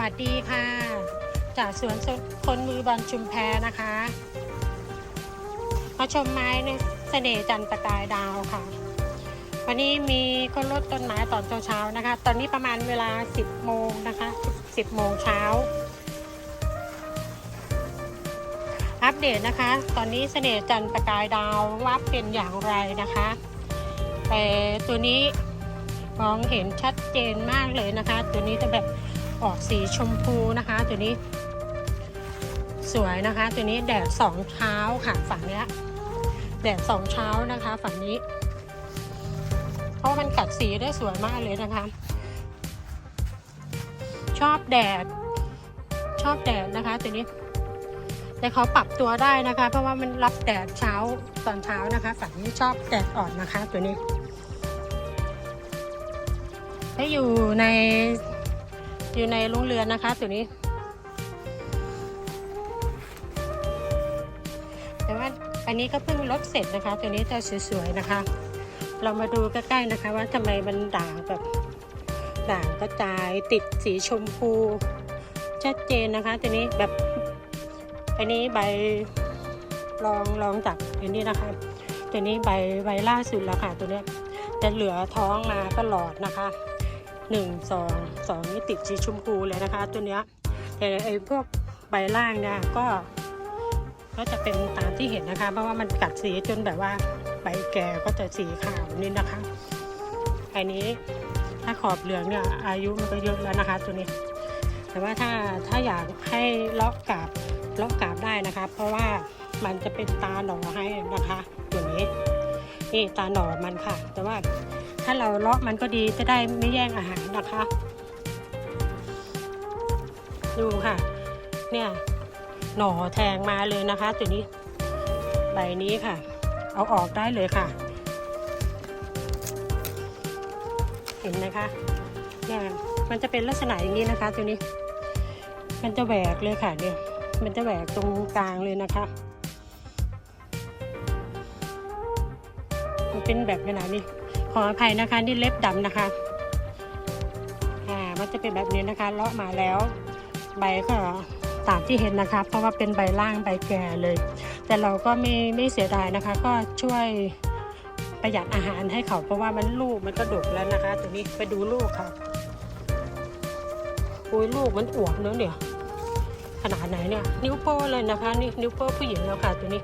วัสดีค่ะ จากสวนคนมือบอลชุมแพนะคะ มาชมไม้ในเสน่ห์จันประกายดาวค่ะ วันนี้มีคนรดต้นไม้ตอนเช้าๆนะคะ ตอนนี้ประมาณเวลา 10 โมงนะคะ 10 โมงเช้า อัปเดตนะคะ ตอนนี้เสน่ห์จันประกายดาวว่าเป็นอย่างไรนะคะแต่ตัวนี้มองเห็นชัดเจนมากเลยนะคะ ตัวนี้จะแบบ ออกสีชมพูนะคะ ตัวนี้สวยนะคะ ตัวนี้แดดสองเช้าค่ะฝั่งนี้แดดสองเช้านะคะ ฝั่งนี้ เพราะมันกัดสีได้สวยมากเลยนะคะ ชอบแดด ชอบแดดนะคะ ตัวนี้แต่เขาปรับตัวได้นะคะ เพราะว่ามันรับแดดเช้าตอนเช้านะคะ ฝั่งนี้ชอบแดดอ่อนนะคะ ตัวนี้ถ้าอยู่ใน อยู่ในโรงเรือนนะคะตัวนี้ แต่ว่าอันนี้ก็เพิ่งลดเสร็จนะคะ ตัวนี้จะสวยๆนะคะ เรามาดูใกล้ๆนะคะ ว่าทำไมมันด่างแบบด่างกระจายติดสีชมพูชัดเจนนะคะ ตัวนี้แบบอันนี้ใบลองลองจากอันนี้นะคะ ตัวนี้ใบใบล่าสุดแล้วค่ะตัวเนี้ยจะเหลือท้องมาตลอดนะคะ หนึ่งสองสองนี่ติดสีชมพูเลยนะคะ ตัวเนี้ยแต่ไอ้พวกใบล่างเนี่ยก็ ก็จะเป็นตามที่เห็นนะคะ เพราะว่ามันกัดสีจนแบบว่าใบแก่ก็จะสีขาวนี่นะคะอันนี้ถ้าขอบเหลืองเนี่ยอายุมันก็เยอะแล้วนะคะ ตัวนี้ แต่ว่าถ้าถ้าอยากให้เลาะกาบเลาะกาบได้นะคะ เพราะว่ามันจะเป็นตาหน่อให้นะคะตัวนี้นี่ตาหน่อมันค่ะ แต่ว่า ถ้าเราเลาะมันก็ดีจะได้ไม่แย่งอาหารนะคะ ดูค่ะ เนี่ยหน่อแทงมาเลยนะคะ ตัวนี้ใบนี้ค่ะ เอาออกได้เลยค่ะ เห็นไหมคะเนี่ยมันจะเป็นลักษณะอย่างนี้นะคะ ตัวนี้ มันจะแหวกเลยค่ะเนี่ยมันจะแหวกตรงกลางเลยนะคะมันเป็นแบบขนาดนี้ ขออภัยนะคะนี่เล็บดำนะคะอ่ามันจะเป็นแบบนี้นะคะเลาะมาแล้วใบก็ตามที่เห็นนะคะ เพราะว่าเป็นใบล่างใบแก่เลย แต่เราก็ไม่ไม่เสียดายนะคะ ก็ช่วยประหยัดอาหารให้เขาเพราะว่ามันลูกมันก็ดกแล้วนะคะตัวนี้ไปดูลูกค่ะโอ้ยลูกมันอวบเนอะเนี่ยขนาดไหนเนี่ยนิ้วโป้เลยนะคะนี่นิ้วโป้ผู้หญิงแล้วค่ะตัวนี้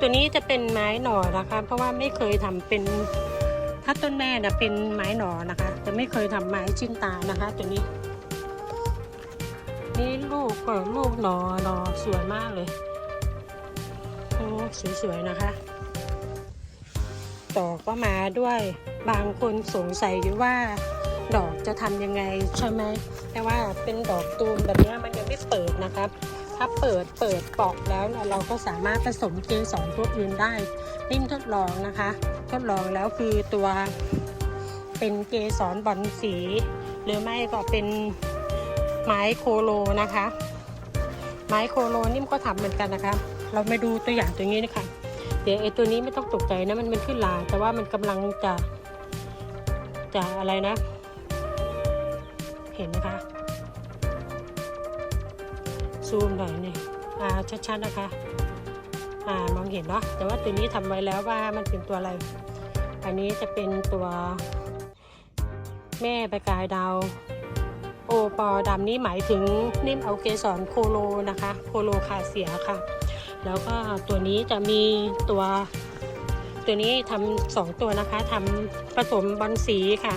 ตัวนี้จะเป็นไม้หน่อนะคะ เพราะว่าไม่เคยทำเป็น ถ้าต้นแม่นะเป็นไม้หนอนะคะแต่ไม่เคยทำไม้ชิ้นตานะคะ ตัวนี้ นี่ลูกก็ลูกหนอหนอสวยมากเลยโอ้สวยๆนะคะดอกก็มาด้วยบางคนสงสัยอยู่ว่าดอกจะทำยังไงใช่ไหมแต่ว่าเป็นดอกตูมแบบนี้มันยังไม่เปิดนะครับ ถ้าเปิดเปิดปอกแล้วเนี่ยเราก็สามารถผสมเกสรตัวอื่นได้นิ่มทดลองนะคะ ทดลองแล้วคือตัวเป็นเกสรบอลสี หรือไม่ก็เป็นไม้โคโลนะคะ ไม้โคโลนิ่มก็ทำเหมือนกันนะคะ เรามาดูตัวอย่างตัวนี้นะคะเดี๋ยวไอตัวนี้ไม่ต้องตกใจนะมันมันขึ้นลาแต่ว่ามันกำลังจะจะอะไรนะ เห็นไหมคะ ซูมหน่อยนี่อ่าชัดๆนะคะอ่ามองเห็นเนาะแต่ว่าตัวนี้ทำไว้แล้วว่ามันเป็นตัวอะไร อันนี้จะเป็นตัวแม่ประกายดาวโอปอดำนี่หมายถึงนิ่มเอาเกสรโคโลนะคะ โคโลคาเซียค่ะ แล้วก็ตัวนี้จะมีตัว ตัวนี้ทำสองตัวนะคะทำผสมบอลสีค่ะ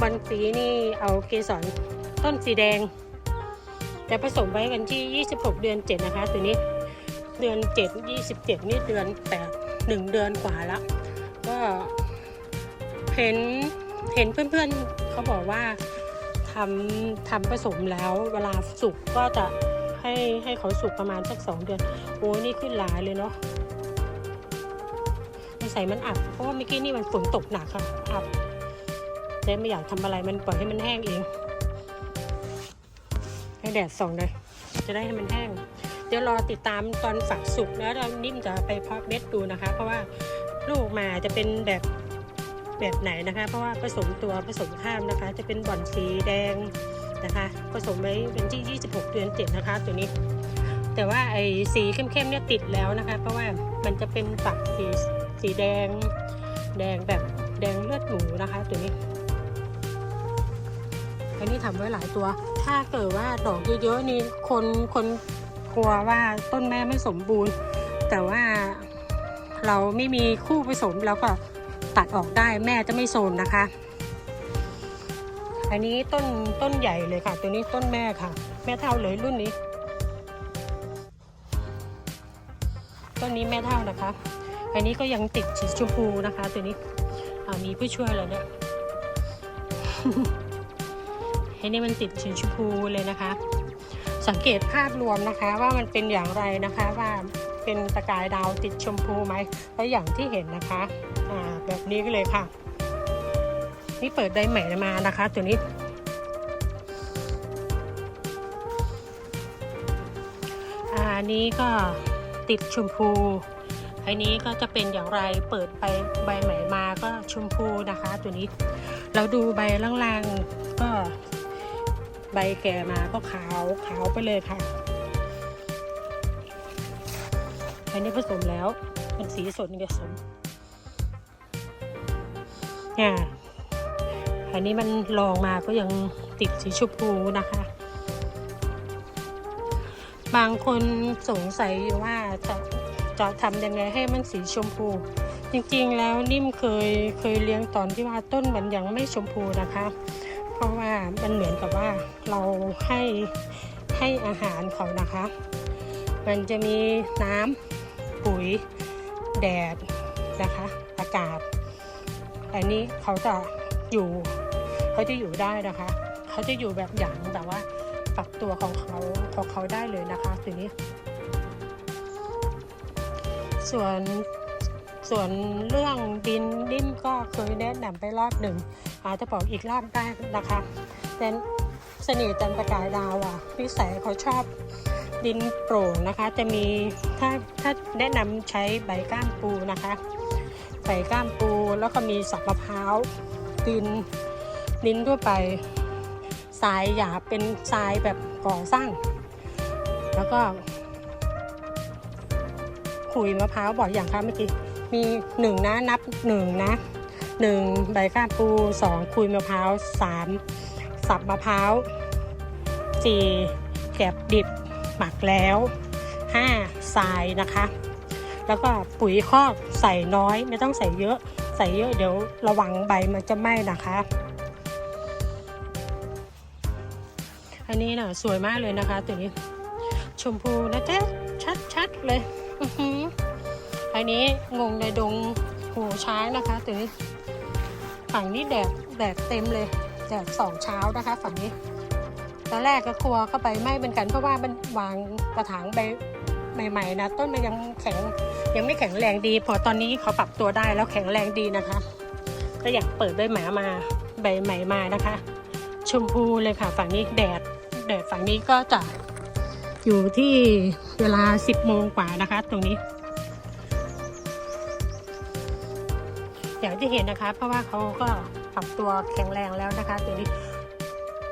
บอลสีนี่เอาเกสรต้นสีแดง แต่ผสมไว้กันที่ 26 เดือน 7 นะคะ ตัวนี้เดือน 7 27 นี่เดือน 8 1 เดือนกว่าล้วก็เห็นเห็นเพื่อนๆเขาบอกว่าทำทำผสมแล้วเวลาสุกก็จะให้ให้เขาสุกประมาณสัก2เดือน โอ้นี่ขึ้นหลายเลยเนาะใส่มันอับเพราะว่าเมื่อกี้นี่มันฝนตกหนักค่ะอับแต่ไม่อยากทำอะไรมันปล่อยให้มันแห้งเอง ให้แดดส่องเลยจะได้ให้มันแห้ง เดี๋ยวรอติดตามตอนฝักสุกแล้วเรานิ่มจะไปเพาะเม็ดดูนะคะ เพราะว่าลูกมาจะเป็นแบบแบบไหนนะคะ เพราะว่าผสมตัวผสมข้ามนะคะ จะเป็นบ่อนสีแดงนะคะ ผสมไว้วันที่ 26 เดือน7นะคะ ตัวนี้ แต่ว่าไอ้สีเข้มๆเนี่ยติดแล้วนะคะ เพราะว่ามันจะเป็นฝักสีสีแดง แดงแบบแดงเลือดหมูนะคะ ตัวนี้ อันนี้ทำไว้หลายตัว ถ้าเกิดว่าดอกเยอะๆนี่คนคนกลัวว่าต้นแม่ไม่สมบูรณ์ แต่ว่าเราไม่มีคู่ผสมเราก็ตัดออกได้แม่จะไม่โซนนะคะ อันนี้ต้นต้นใหญ่เลยค่ะ ตัวนี้ต้นแม่ค่ะ แม่เท่าเลยรุ่นนี้ ต้นนี้แม่เท่านะคะ อันนี้ก็ยังติดสีชมพูนะคะ ตัวนี้มีผู้ช่วยแล้วเนี่ย อันนี้มันติดสีชมพูเลยนะคะ สังเกตภาพรวมนะคะว่ามันเป็นอย่างไรนะคะว่าเป็นตะกายดาวติดชมพูไหมและอย่างที่เห็นนะคะอ่าแบบนี้ก็เลยค่ะ นี่เปิดได้ใหม่มานะคะ ตัวนี้ อันนี้ก็ติดชมพูอันนี้ก็จะเป็นอย่างไรเปิดไปใบใหม่มาก็ชมพูนะคะ ตัวนี้ เราดูใบล่างๆก็ ใบแก่มาก็ขาวขาวไปเลยค่ะอันนี้ผสมแล้วเป็นสีสดนี่ผสมเนี่ยอันนี้มันลองมาก็ยังติดสีชมพูนะคะ บางคนสงสัยว่าจะจะทำยังไงให้มันสีชมพู จริงๆแล้วนิ่มเคยเคยเลี้ยงตอนที่ว่าต้นมันยังไม่ชมพูนะคะ เพราะว่ามันเหมือนกับว่าเราให้ให้อาหารเขานะคะ มันจะมีน้ำปุ๋ยแดดนะคะ อากาศ อันนี้เขาจะอยู่เขาจะอยู่ได้นะคะ เขาจะอยู่แบบหยางแต่ว่าปรับตัวของเขาของเขาได้เลยนะคะทีนี้ ส่วนส่วนเรื่องดินนิ่มก็เคยแนะนำไปรอบหนึ่ง อาจจะบอกอีกรอบได้นะคะแต่เสน่ห์จันทร์ประกายดาวอะพิสัยเขาชอบดินโปร่งนะคะ จะมีถ้าถ้าแนะนำใช้ใบก้ามปูนะคะใบก้ามปูแล้วก็มีสับมะพร้าวดินดินทั่วไปทรายหยาบเป็นทรายแบบก่อสร้าง แล้วก็ขุยมะพร้าวบอกอย่างค่ะเมื่อกี้มีหนึ่งนะนับหนึ่งนะ หนึ่งใบก้านปูสองคุยมะพร้าวสามสับมะพร้าวสี่แกบดิบหมักแล้วห้าทรายนะคะ แล้วก็ปุ๋ยคอกใส่น้อยไม่ต้องใส่เยอะ ใส่เยอะเดี๋ยวระวังใบมันจะไหม้นะคะอันนี้น่ะสวยมากเลยนะคะ ตัวนี้ ชมพูนะจ๊ะชัดๆเลยอือหืออันนี้งงในดงหูช้างนะคะ ตัวนี้ ฝั่งนี้แดดแดดเต็มเลยแดดสองเช้านะคะ ฝั่งนี้ตอนแรกก็กลัวเข้าไปไหม้เหมือนกันเพราะว่ามันวางกระถางใบใหม่ๆนะต้นมันยังแข็งยังไม่แข็งแรงดี พอตอนนี้เขาปรับตัวได้แล้วแข็งแรงดีนะคะ ก็อยากเปิดใบหมามาใบใหม่มานะคะ ชมพูเลยค่ะฝั่งนี้แดดแดดฝั่งนี้ก็จะอยู่ที่เวลา 10โมงกว่านะคะ ตรงนี้ อย่างที่เห็นนะคะ เพราะว่าเขาก็ปรับตัวแข็งแรงแล้วนะคะตัวนี้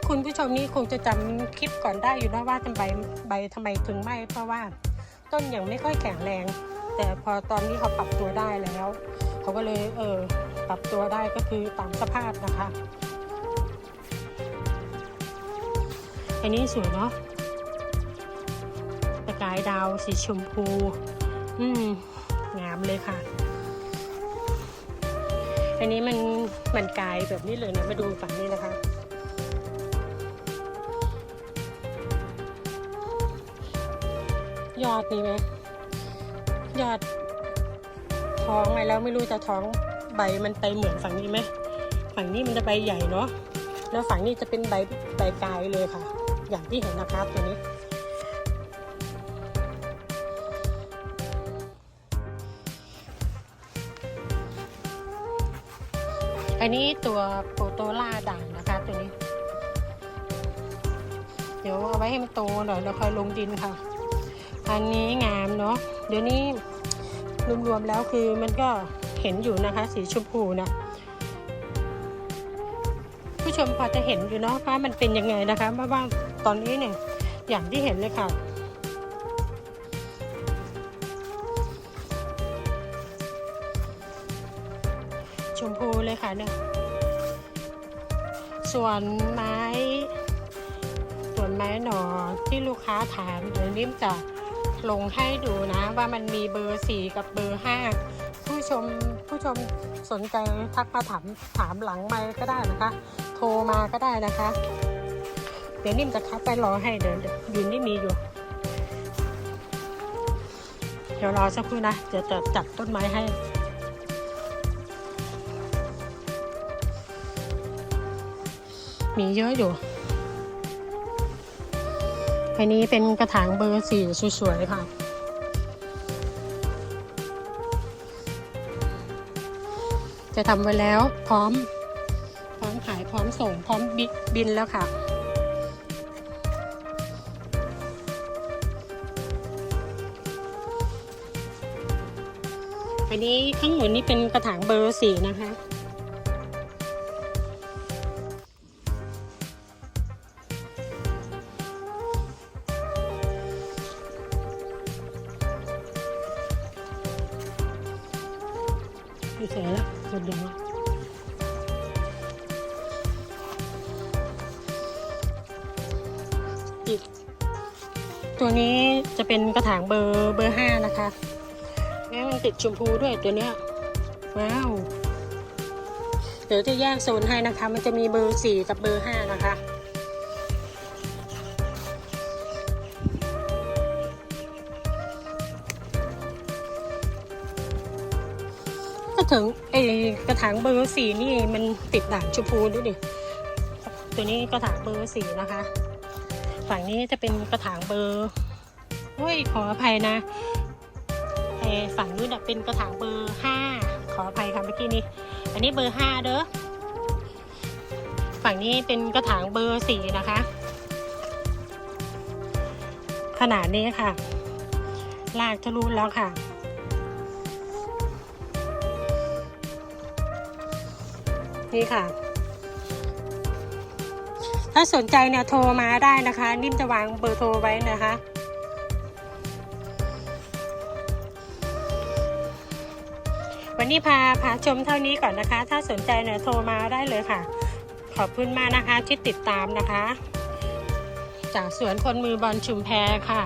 คุณผู้ชมนี่คงจะจำคลิปก่อนได้อยู่นะว่าทำไมใบทำไมถึงไหมเพราะว่าต้นยังไม่ค่อยแข็งแรง แต่พอตอนนี้เขาปรับตัวได้แล้วเขาก็เลยเออปรับตัวได้ก็คือตามสภาพนะคะอันนี้สวยเนาะตะกายดาวสีชมพู อืมงามเลยค่ะ อันนี้มันมันกลายแบบนี้เลยนะ มาดูฝั่งนี้นะคะ ยอดนี่ไหมยอด ท้องไหมแล้วไม่รู้จะท้องใบมันไปเหมือนฝั่งนี้ไหมฝั่งนี้มันจะใบใหญ่เนาะแล้วฝั่งนี้จะเป็นใบใบกลายเลยค่ะ อย่างที่เห็นนะครับตัวนี้ อันนี้ตัวโปโตล่าด่างนะคะตัวนี้ เดี๋ยวเอาไว้ให้มันโตหน่อยแล้วค่อยลงดินค่ะ อันนี้งามเนาะเดี๋ยวนี้รวมๆแล้วคือมันก็เห็นอยู่นะคะ สีชมพูนะผู้ชมพอจะเห็นอยู่เนาะว่ามันเป็นยังไงนะคะเพราะว่าตอนนี้เนี่ยอย่างที่เห็นเลยค่ะ ชมพูเลยค่ะเนี่ยส่วนไม้ส่วนไม้หนอที่ลูกค้าถามเดี๋ยวนิ่มจะลงให้ดูนะว่ามันมีเบอร์สี่กับเบอร์ห้าผู้ชมผู้ชมสนใจทักมาถามถามหลังไมค์ก็ได้นะคะ โทรมาก็ได้นะคะ เดี๋ยวนิ่มจะคัดไปรอให้เดี๋ยวเดี๋ยวยืนนี่มีอยู่ เดี๋ยวรอสักครู่นะเดี๋ยวจะจัดต้นไม้ให้ มีเยอะอยู่อันนี้เป็นกระถางเบอร์สี่สวยๆค่ะ จะทำไว้แล้วพร้อม พร้อมขายพร้อมส่งพร้อมบิบินแล้วค่ะอันนี้ข้างหมดนี่เป็นกระถางเบอร์สี่นะคะ ไม่แล้วคนเดียวอีกตัวนี้จะเป็นกระถางเบอร์เบอร์ห้านะคะแม้มันติดชมพูด้วยตัวเนี้ยว้าว เดี๋ยวจะแยกโซนให้นะคะ มันจะมีเบอร์สี่กับเบอร์ห้านะคะ ถึงไอกระถางเบอร์สี่นี่มันติดด่างชมพูด้วยดิ ตัวนี้กระถางเบอร์สี่นะคะ ฝั่งนี้จะเป็นกระถางเบอร์โอ้ยขออภัยนะไอฝั่งนู้นเป็นกระถางเบอร์ห้าขออภัยค่ะเมื่อกี้นี้ อันนี้เบอร์ห้าเด้อ ฝั่งนี้เป็นกระถางเบอร์สี่นะคะ ขนาดนี้ค่ะ ลากทะลุแล้วค่ะ นี่ค่ะ ถ้าสนใจเนี่ยโทรมาได้นะคะ นิ่มจะวางเบอร์โทรไว้นะคะวันนี้พาพาชมเท่านี้ก่อนนะคะ ถ้าสนใจเนี่ยโทรมาได้เลยค่ะ ขอบคุณมากนะคะที่ติดตามนะคะ จากสวนคนมือบอลชุมแพค่ะ